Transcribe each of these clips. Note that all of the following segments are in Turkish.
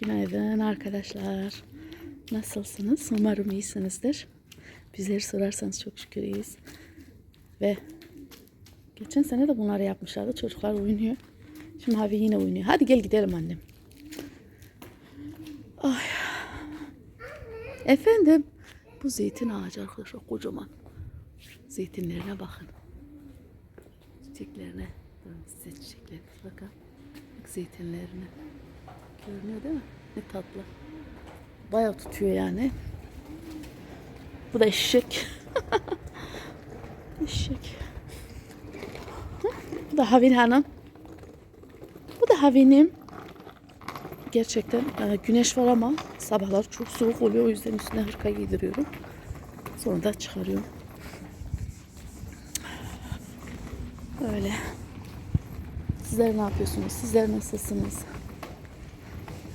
Günaydın arkadaşlar. Nasılsınız? Umarım iyisinizdir. Bizleri sorarsanız çok şükür iyiyiz. Ve geçen sene de bunları yapmışlardı. Çocuklar oynuyor. Şimdi Havi yine oynuyor. Hadi gel gidelim annem. Ay. Efendim. Bu zeytin ağacı arkadaşlar kocaman. Zeytinlerine bakın. Çiçeklerine. Size çiçeklerine bakın. Bak zeytinlerine. Görünüyor değil mi? Ne tatlı. Bayağı tutuyor yani. Bu da eşek. eşek. Bu da Havin Hanım. Bu da Havin'im. Gerçekten e, güneş var ama sabahlar çok soğuk oluyor. O yüzden üstüne hırka giydiriyorum. Sonra da çıkarıyorum. Öyle. Sizler ne yapıyorsunuz? Sizler nasılsınız?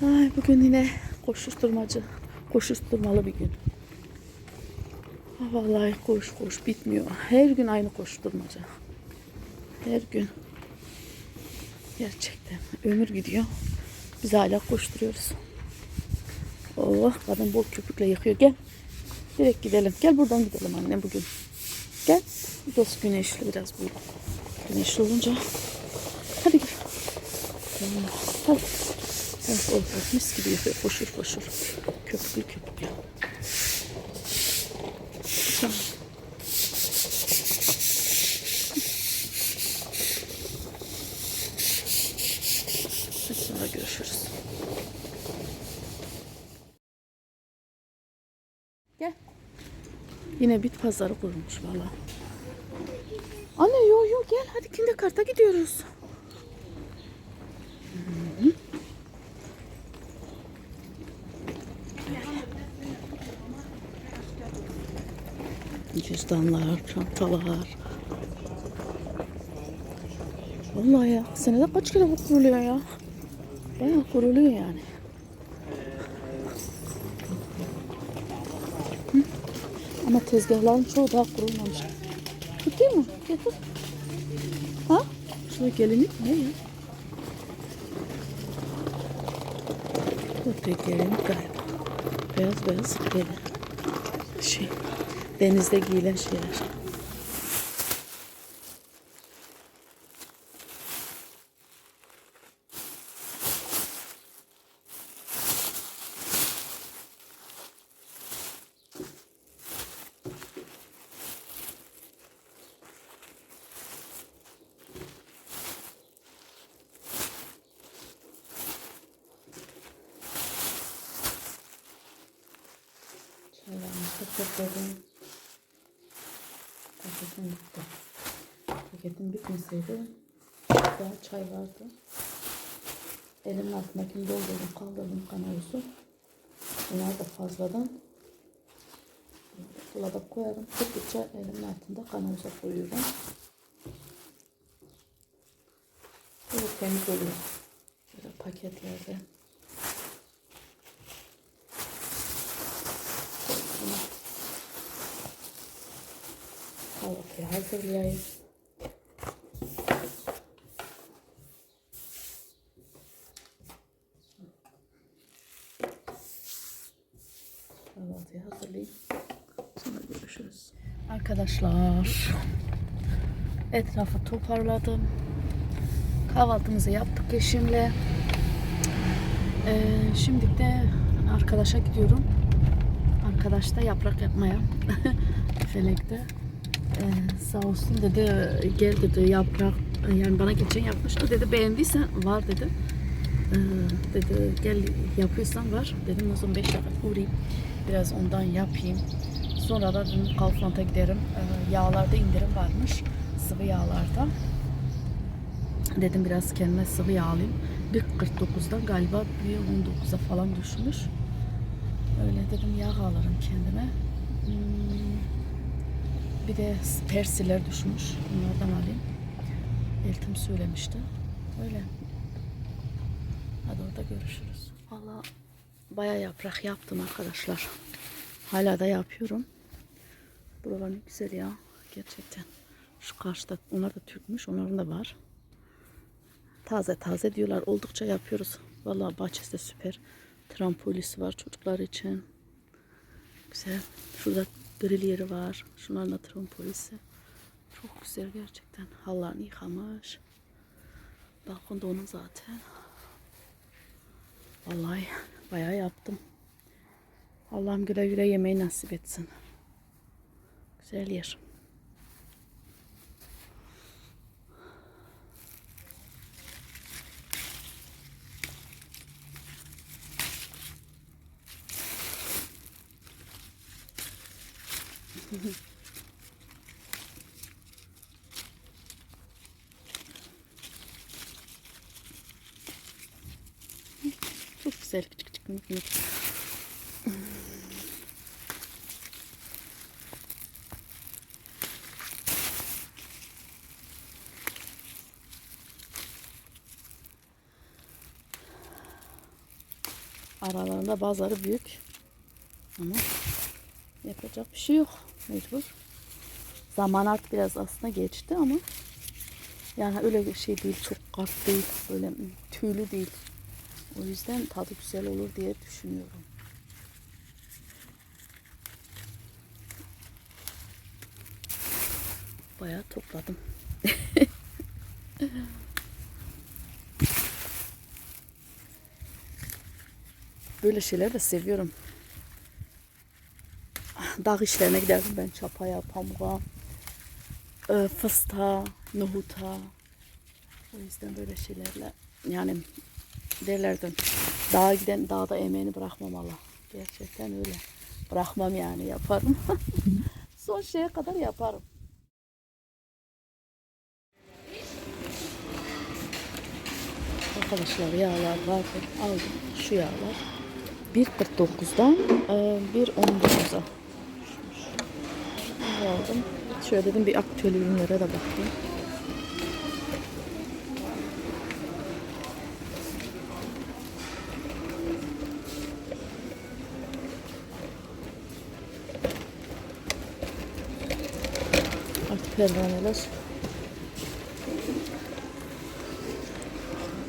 Ay, bugün yine koşuşturmacı, koşuşturmalı bir gün. Ha, Vallahi koş koş bitmiyor. Her gün aynı koşturmaca. Her gün. Gerçekten ömür gidiyor. Biz hala koşturuyoruz. Oh kadın bol köpükle yıkıyor. Gel. Direkt gidelim. Gel buradan gidelim annem bugün. Gel. Burası güneşli biraz bu. Güneşli olunca. Hadi gel. Hadi. Evet, oh, oh, mis gibi yıkıyor. Koşur koşur. Köpüklü köpüklü. Tamam. Sonra görüşürüz. Gel. Yine bit pazarı kurmuş valla. Anne yo yo gel hadi kinderkarta gidiyoruz. Cüzdanlar, çantalar. Vallahi ya senede kaç kere bu kuruluyor ya. Bayağı kuruluyor yani. Hı? Ama tezgahların çoğu daha kurulmamış. Tutayım mı? Getir. Ha? Şurada gelinlik ne ya? Bu da gelinlik galiba. Beyaz beyaz şey. Denizde giyilen şeyler. Çaylarımı topladım. Paketim bitti. Paketim bitmeseydi daha çay vardı. Elimin altındakini doldurdum, kaldırdım kanavuzu. Bunlar da fazladan dolaba koyarım. Tuttukça elimin altında kanavuza koyuyorum. Böyle temiz oluyor. Böyle paketlerde. Hazırlayayım. Salatayı hazırlayayım. Sonra görüşürüz. Arkadaşlar etrafı toparladım. Kahvaltımızı yaptık eşimle. Ee, şimdi de arkadaşa gidiyorum. Arkadaş da yaprak yapmaya. Felek'te. Ee, sağ olsun dedi gel dedi yaprak yani bana geçen yapmıştı dedi beğendiysen var dedi. Ee, dedi gel yapıyorsan var. Dedim o zaman 5 dakika uğrayayım. Biraz ondan yapayım. Sonra da dedim Kaufland'a giderim. Ee, yağlarda indirim varmış. Sıvı yağlarda. Dedim biraz kendime sıvı yağ alayım. 1.49'dan galiba bir 19'a falan düşmüş. Öyle dedim yağ alırım kendime. Bir de persiller düşmüş. Bunlardan alayım. Eltim söylemişti. Öyle. Hadi orada görüşürüz. Valla baya yaprak yaptım arkadaşlar. Hala da yapıyorum. Buralar ne güzel ya. Gerçekten. Şu karşıda onlar da Türkmüş. Onların da var. Taze taze diyorlar. Oldukça yapıyoruz. Vallahi bahçesi de süper. Trampolisi var çocuklar için. Güzel. Şurada grill var. Şunların da trampolisi. Çok güzel gerçekten. Hallarını yıkamış. Balkonda onun zaten. Vallahi bayağı yaptım. Allah'ım güle güle yemeği nasip etsin. Güzel yer. Çok güzel küçük küçük minik minik. Aralarında bazıları büyük. Ama yapacak bir şey yok. Mecbur. Zaman artık biraz aslında geçti ama yani öyle bir şey değil. Çok kart değil. Böyle tüylü değil. O yüzden tadı güzel olur diye düşünüyorum. Bayağı topladım. Böyle şeyler de seviyorum. Dağ işlerine giderdim ben çapaya, pamuğa, e, fıstığa, nohuta. O yüzden böyle şeylerle yani derlerdi dağa giden dağda emeğini bırakmamalı. Gerçekten öyle. Bırakmam yani yaparım. Son şeye kadar yaparım. Arkadaşlar yağlar vardı. Aldım şu yağlar. 1.49'dan e, 1.19'a aldım. Şöyle dedim bir aktüel ürünlere de bakayım. Pervaneler.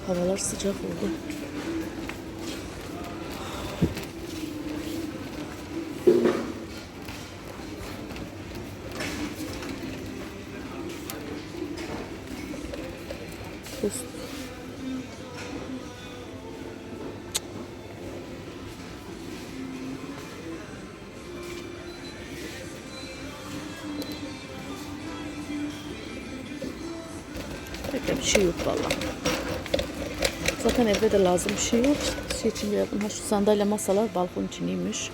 Havalar sıcak oldu. Bir şey yok valla. Zaten evde de lazım bir şey yok. Şey için yapın. Ha şu sandalye masalar balkon içiniymiş.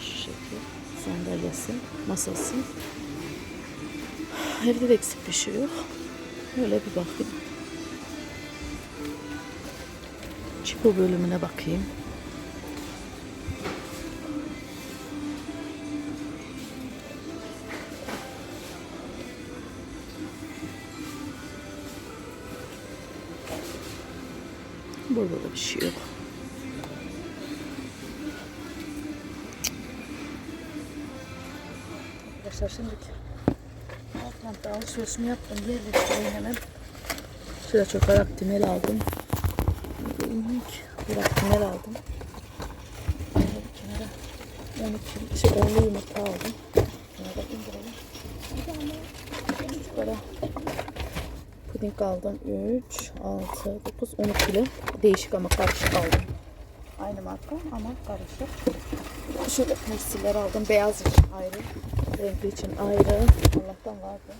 Şu şekil sandalyesi, masası. Evde de eksik bir şey yok. Öyle bir bakayım. Çipo bölümüne bakayım. Da bir şey. Arkadaşlar şimdi Altman'da alışverişimi yaptım. Yerleştireyim hemen. Şurada çok aktimel aldım. Bir aktimel aldım. Şöyle bir kenara 12, şey 10'lu yumurta aldım. Kenara indirelim. Şurada puding aldım. 3, 6, 9, 12 kilo. Değişik ama karışık aldım. Aynı marka ama karışık. Şöyle persiller aldım. Beyaz için ayrı. Renkli için ayrı. Allah'tan vardı.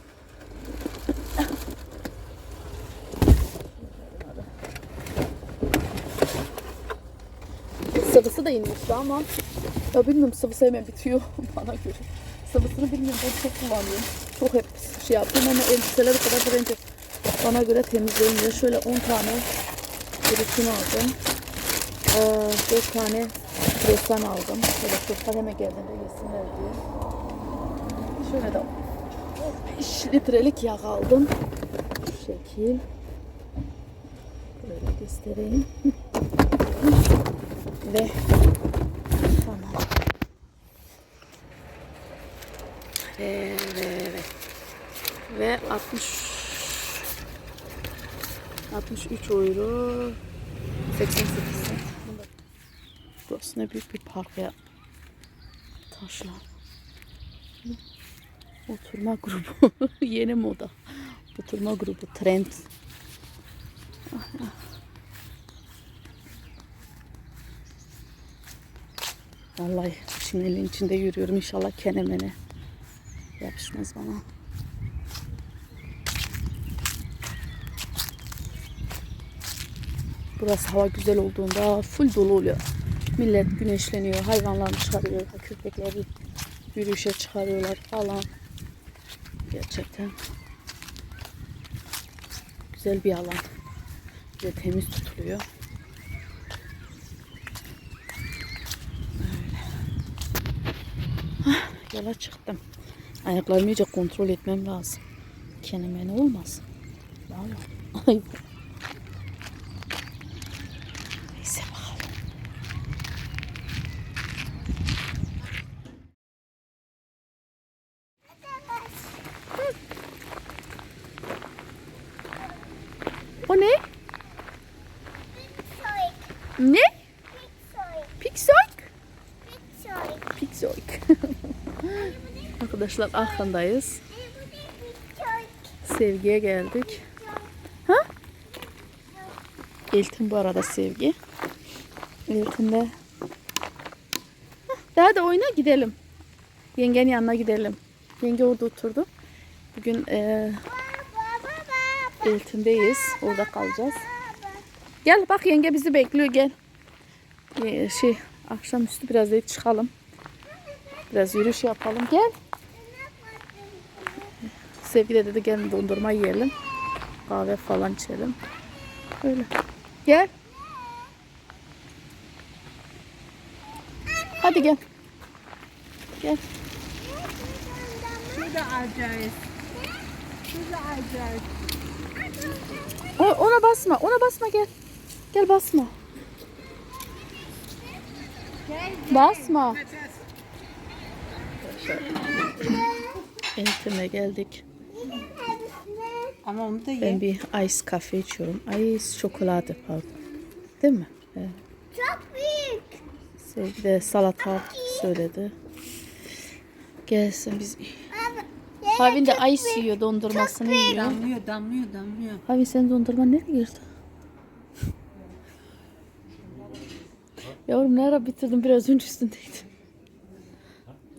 Sıvısı da inmişti ama ya bilmiyorum sıvısı hemen bitiyor bana göre. Sıvısını bilmiyorum ben çok kullanıyorum. Çok hep şey yapıyorum ama elbiseler o kadar da bence bana göre temizleyince şöyle 10 tane kurusun aldım. Ee, 4 tane kresan aldım. Şöyle çocuklar hemen geldiğinde yesinler diye. Şöyle de 5 litrelik yağ aldım. Bu şekil. Böyle göstereyim. Ve tamam. Ve ve ve ve 60 63 euro 88 cent. Burası ne büyük bir park ya. Taşlar. Oturma grubu. Yeni moda. Oturma grubu. Trend. Vallahi şimdi elin içinde yürüyorum. İnşallah kenemene yapışmaz bana. Burası hava güzel olduğunda full dolu oluyor. Millet güneşleniyor, hayvanlarını çıkarıyor, köpekleri yürüyüşe çıkarıyorlar falan. Gerçekten güzel bir alan. Ve temiz tutuluyor. Öyle. Ah, Yola çıktım. Ayaklarımı iyice kontrol etmem lazım. Kendime ne olmasın. Vallahi. Ay. Neyse bakalım. O ne? Ne? Pixoik. Pixoik. Arkadaşlar Ahran'dayız. Sevgiye geldik. Ha? Eltin bu arada Sevgi. Eltin de. Daha da oyna gidelim. Yengenin yanına gidelim. Yenge orada oturdu. Bugün eee Eltin'deyiz. Orada kalacağız. Gel bak yenge bizi bekliyor gel. Ee, şey akşamüstü biraz da çıkalım. Biraz yürüyüş yapalım. Gel. Sevgi de dedi gelin dondurma yiyelim. Kahve falan içelim. Öyle. Gel. Hadi gel. Gel. Şurada acayip. Şurada acayip. O, ona basma. Ona basma gel. Gel basma. Basma. Eltime geldik. Ama onu da ye. Ben bir ice kahve içiyorum. Ice çikolata pardon. Değil mi? Evet. Çok büyük. Sevgi de salata söyledi. Gelsin biz. Havin de ice yiyor dondurmasını yiyor. Damlıyor, damlıyor, damlıyor. Havin senin dondurman nereye girdi? Yavrum ne ara bitirdim biraz önce üstündeydi.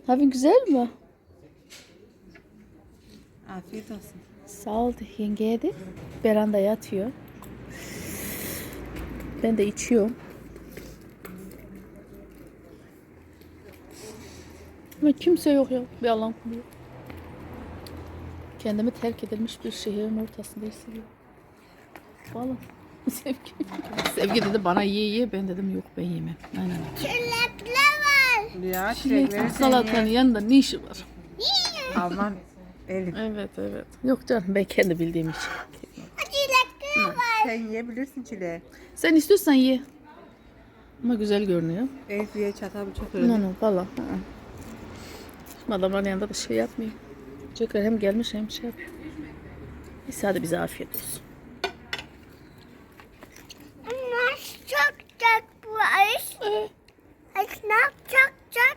Havin güzel mi? Afiyet olsun. Sağ ol yengeye de. Beranda yatıyor. Ben de içiyorum. Ama kimse yok ya. Bir alan kuruyor. Kendimi terk edilmiş bir şehrin ortasında hissediyorum. Valla. Sevgi. Sevgi dedi bana ye ye. Ben dedim yok ben yemem. Aynen. Çilekli var. Ya Çilek çilek salatanın yanında ne işi var? Alman Elif. Evet evet. Yok canım ben kendi bildiğim için. Çilekli var. Sen yiyebilirsin çileği. Sen istiyorsan ye. Ama güzel görünüyor. Elif ye çatal bıçak No öyle. no valla. hı hı. Şimdi Adamların yanında da şey yapmayayım. Çocuklar hem gelmiş hem şey yapıyor. Neyse hadi bize afiyet olsun. Nasıl çok çok bu ice? Ee, nasıl çok çok?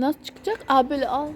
nasıl çıkacak? Aa böyle al.